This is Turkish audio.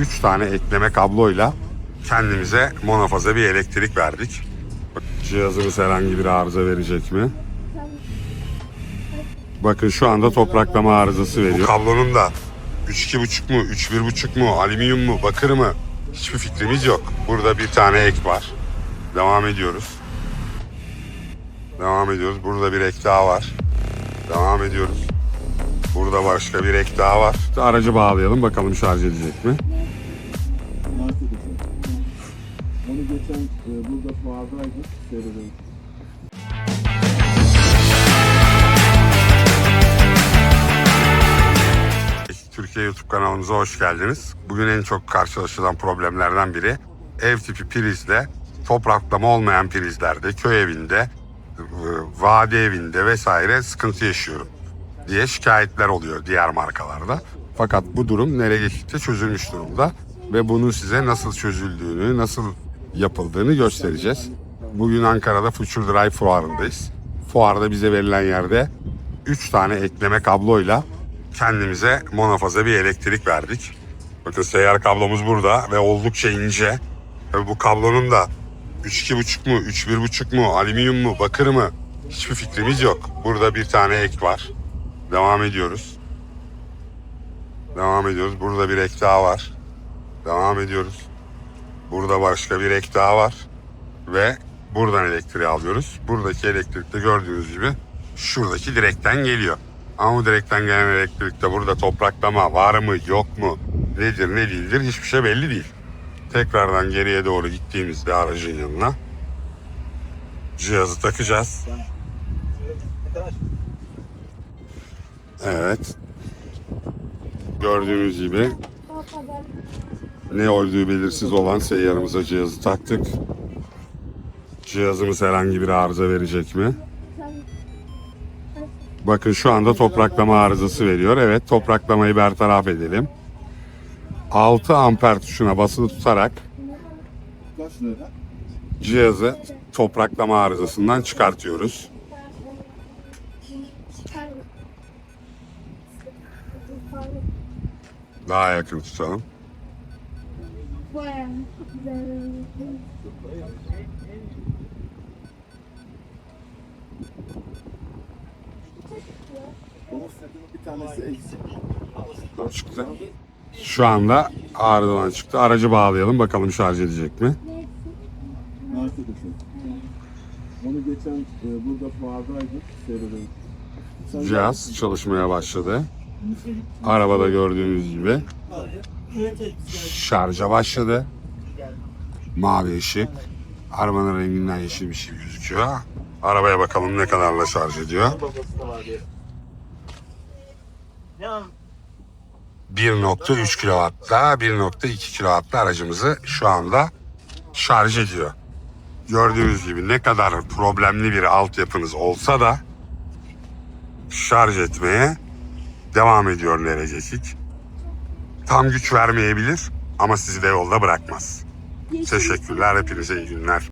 3 tane ekleme kabloyla kendimize monofaza bir elektrik verdik. Bak, cihazımız herhangi bir arıza verecek mi? Bakın şu anda topraklama arızası veriyor. Bu kablonun da 3.2.5 mu, 3.1.5 mu, alüminyum mu, bakır mı? Hiçbir fikrimiz yok. Burada bir tane ek var. Devam ediyoruz. Devam ediyoruz. Burada bir ek daha var. Devam ediyoruz. Burada başka bir ek daha var. Aracı bağlayalım bakalım şarj edecek mi? Marketing. Onu geçen e, burada fuardaydık. Seyredelim. Türkiye YouTube kanalımıza hoş geldiniz. Bugün en çok karşılaşılan problemlerden biri ev tipi prizle topraklama olmayan prizlerde, köy evinde, e, vadi evinde vesaire sıkıntı yaşıyorum diye şikayetler oluyor diğer markalarda. Fakat bu durum nereye geçtikçe çözülmüş durumda ve bunun size nasıl çözüldüğünü, nasıl yapıldığını göstereceğiz. Bugün Ankara'da Future Drive fuarındayız. Fuarda bize verilen yerde 3 tane ekleme kabloyla kendimize monofaza bir elektrik verdik. Bakın seyyar kablomuz burada ve oldukça ince. Ve bu kablonun da 3.2.5 mu, 3.1.5 mu, alüminyum mu, bakır mı? Hiçbir fikrimiz yok. Burada bir tane ek var. Devam ediyoruz. Devam ediyoruz. Burada bir ek daha var. Devam ediyoruz. Burada başka bir ek daha var. Ve buradan elektriği alıyoruz. Buradaki elektrik de gördüğünüz gibi şuradaki direkten geliyor. Ama bu direkten gelen elektrikte burada topraklama var mı yok mu nedir ne değildir hiçbir şey belli değil. Tekrardan geriye doğru gittiğimizde aracın yanına cihazı takacağız. Evet. Gördüğünüz gibi ne olduğu belirsiz olan seyyarımıza cihazı taktık. Cihazımız herhangi bir arıza verecek mi? Bakın şu anda topraklama arızası veriyor. Evet topraklamayı bertaraf edelim. 6 amper tuşuna basılı tutarak cihazı topraklama arızasından çıkartıyoruz. Daha yakın tutalım. Bayağı güzel. Bir tanesi eksik. Çıktı. Şu anda arızadan çıktı. Aracı bağlayalım bakalım şarj edecek mi? Marketing. Onu geçen e, burada fuardaydık. Cihaz çalışmaya başladı. Arabada gördüğünüz gibi şarja başladı. Mavi ışık. Arabanın renginden yeşil bir şey gözüküyor. Arabaya bakalım ne kadarla şarj ediyor. 1.3 kW'da 1.2 kW'da aracımızı şu anda şarj ediyor. Gördüğünüz gibi ne kadar problemli bir altyapınız olsa da şarj etmeye devam ediyor Nerecekik. Tam güç vermeyebilir ama sizi de yolda bırakmaz. Teşekkürler, hepinize iyi günler.